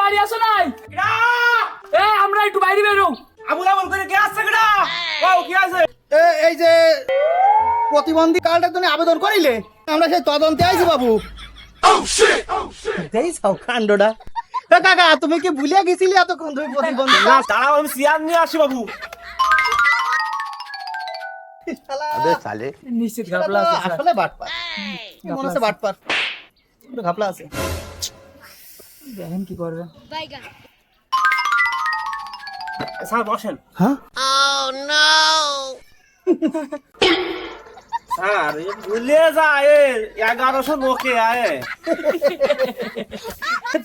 বাড়ি আসো নাই? এ আমরা একটু বাইরে বেরো আবুল আবুল করে কে আসছে কেডা? ও কি আছে এ- এই যে প্রতিবন্ধী কার্ডের জন্য আবেদন করিলে আমরা সেই তদন্তে আইছি বাবু। সব কাণ্ডটা। এ কাকা তুমি কি ভুলিয়া গেছিলি এতক্ষণ তুমি প্রতিবন্ধী? না দাঁড়াও আমি সিয়ার নিয়ে আসি বাবু। শালা, নিশ্চিত ঘাপলা আছে আসলে বাটপার। মনে হচ্ছে বাটপার। ঘাপলা আছে। দেখেন কি করবে। স্যার বসেন। হ্যাঁ? স্যার ভুলে যায় এগারোশো লোকে আয়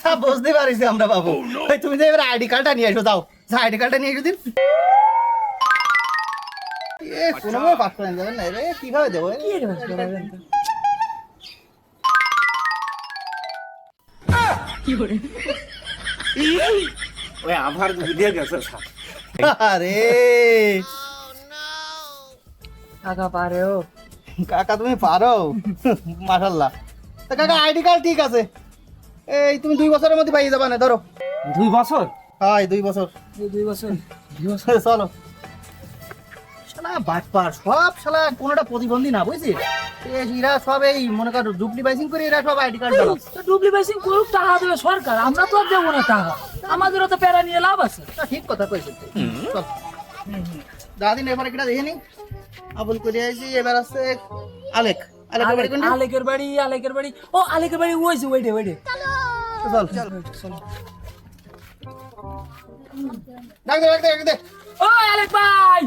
তা বুঝতে পারিছি আমরা বাবু। ওই তুমি যে এবার আইডি কার্ডটা নিয়ে এসো দাও আইডি কার্ডটা নিয়ে এসো দিন। এ কোনোভাবে পাস করেন যাবেন না রে কীভাবে দেবো ওই আভার ভুলে গেছে আরে। কাকা পারে ও কাকা তুমি পারো? মাশাল্লাহ তা কাকা আইডি কার্ড ঠিক আছে। এই তুমি দুই বছরের মধ্যে পাইয়ে যাবা না ধরো। দুই বছর? হয় দুই বছর। এই দুই বছর? চলো। শালা বাটপার সব শালা কোনোটা প্রতিবন্ধী না বুঝছিস? এরা সব এই মনে কর ডুপ্লি করে এরা সব আইডি কার্ড বানাচ্ছে তো ডুবলি করুক টাকা দেবে সরকার আমরা তো আর দেবো না টাকা। আমাদেরও তো প্যারা নিয়ে লাভ আছে। ঠিক কথা কইছিস দাদিন এবারে কিটা দেখে নি। আবুল করে আইছি এবার আছে আলেক। আলেকের বাড়ি কোনটা? আলেকের বাড়ি আলেকের বাড়ি। ও আলেকের বাড়ি ওইছে ওইটে ওইটে চল। চল ডাক দে ডাক দে ডাক দে ও আলেক ভাই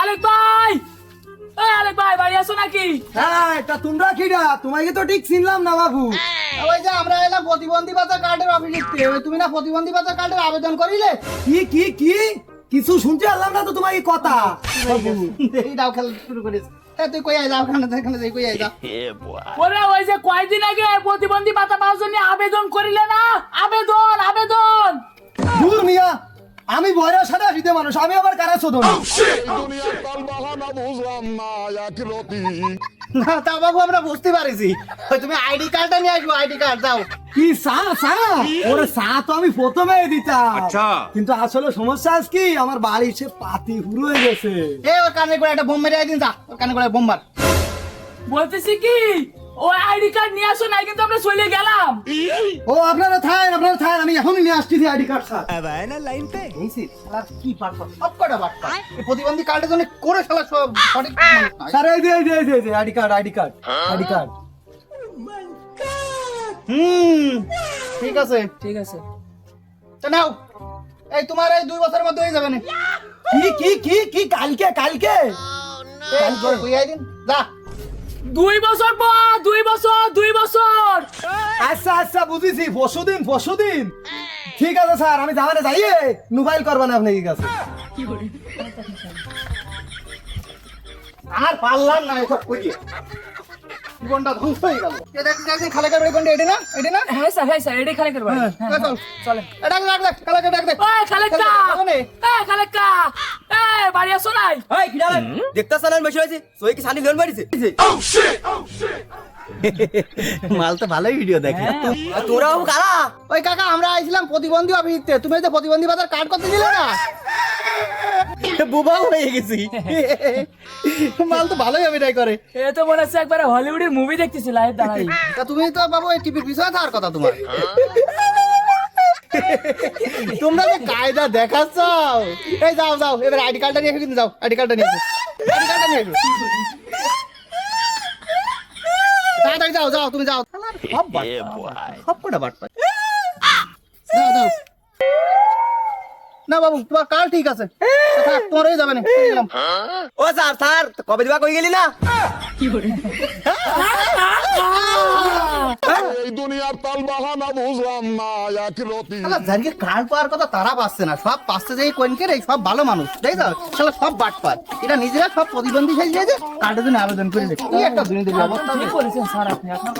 আলেক ভাই। ও ভাই বাড়ি আসো নাকি? হ্যাঁ তা তোমরা কিরা তোমাকে তো ঠিক চিনলাম না বাবু। ওই যে আমরা এলাম প্রতিবন্ধী ভাতা কার্ডের অফিসে ওই তুমি না প্রতিবন্ধী ভাতা কার্ডের আবেদন করিলে? কি কি কি? কিছু শুনতে পারলাম না তো তোমাকে কথা। এই দাও খেলা শুরু করিস। তুই কই যাই কই ওরে ওই যে কয়দিন আগে প্রতিবন্ধী ভাতা পাওয়ার জন্য আবেদন করিলে না? আবেদন আবেদন। আমি বয়রা সাথে আসিতে মানুষ আমি আবার কারা শোধন? বাহানা বুঝলাম না তা বাবু আমরা বুঝতে পারিছি। ওই তুমি আইডি কার্ডটা নিয়ে আসব আইডি কার্ড দাও কি চা চা ওরে চা তো আমি প্রথমে দিতাম। আচ্ছা। কিন্তু আসলে সমস্যা আছে কি? আমার বাড়ি সে পাতি হুড় হয়ে গেছে। এ ওর কানে করে একটা বোম মেরে দিন যা। ওর কানে করে বোম মার। বলতেছি কি? ওই আইডি কার্ড নিয়ে আসো নাই কিন্তু আমরা চলে গেলাম। ও আপনারা থাকেন আপনারা থাকেন আমি এখনই নিয়ে আসছি আইডি কার্ড স্যার। এই সে শালা কি পারতো সব কটা এই প্রতিবন্ধী কার্ডের জন্য করে শালা সব সঠিক। স্যার এই যে এই যে এই যে ID card ID card ID card. হুম ঠিক আছে। ঠিক আছে। তো নাও এই তোমার এই দুই বছরের মধ্যে হয়ে যাবে না। কি কি কি কি কালকে কালকে? এই, কই আই দিন যা। দুই বছর পর দুই বছর দুই বছর। আচ্ছা আচ্ছা বুঝেছি। পরশুদিন পরশুদিন ঠিক আছে স্যার আমি যাওয়ারে যাইয়ে মোবাইল করবেন আপনি ঠিক আছে আর পারলাম না এসব করিয়ে জীবনটা ধ্বংস হয়ে গেল। খালেকার বাড়ি কোনটা? এটি না? এটি না? হ্যাঁ স্যার হ্যাঁ স্যার এটাই খালেকের বাড়ি হ্যাঁ, চল। চলেন। ডাক ডাক ডাক খালেকার ডাক খালেকা, এই খালেকা এই বাড়ি আসো নাই। এই কি বসে আছে সই কি সানি লোন মারিছে মাল তো ভালোই ভিডিও দেখে। আর তোরা কারা? ওই কাকা আমরা আইছিলাম প্রতিবন্ধী অফিসতে তুমি যে প্রতিবন্ধী বাজার কার্ড করতে দিলে না? বুবাও হয়ে গেছি। মাল তো ভালোই অভিনয় করে। এ তো মনে হচ্ছে একবারে হলিউডের মুভি দেখতেছি লাইভ দাঁড়াই। তা তুমি তো বাবু এই টিভির পিছনে থাকার কথা তোমার। তোমরা যে কায়দা দেখাচ্ছ এই যাও যাও এবার আইডি কার্ডটা নিয়ে কিন্তু যাও আইডি কার্ডটা নিয়ে আইডি কার্ডটা নিয়ে তাড়াতাড়ি যাও যাও তুমি যাও। সব সব কটা বাটপা যাও যাও। না বাবু তোমার কার্ড ঠিক আছে। তোমার হয়ে যাবে না ও স্যার স্যার কবে দিবা কই গেলি না? এই দুনিয়ার তাল বাহানা বুঝলাম না এক রতি। শালা যারিকে কান পাওয়ার কথা তারা পাচ্ছে না সব পাচ্ছে যে কোয়েনকের রে সব ভালো মানুষ তাই তো? শালা সব বাট পায়। এটা নিজেরা সব প্রতিবন্ধী সাজিয়েছে কার্ডের জন্য আবেদন করে কি একটা দুর্নীতির অবস্থা ঠিক বলেছেন স্যার আপনি? আপনার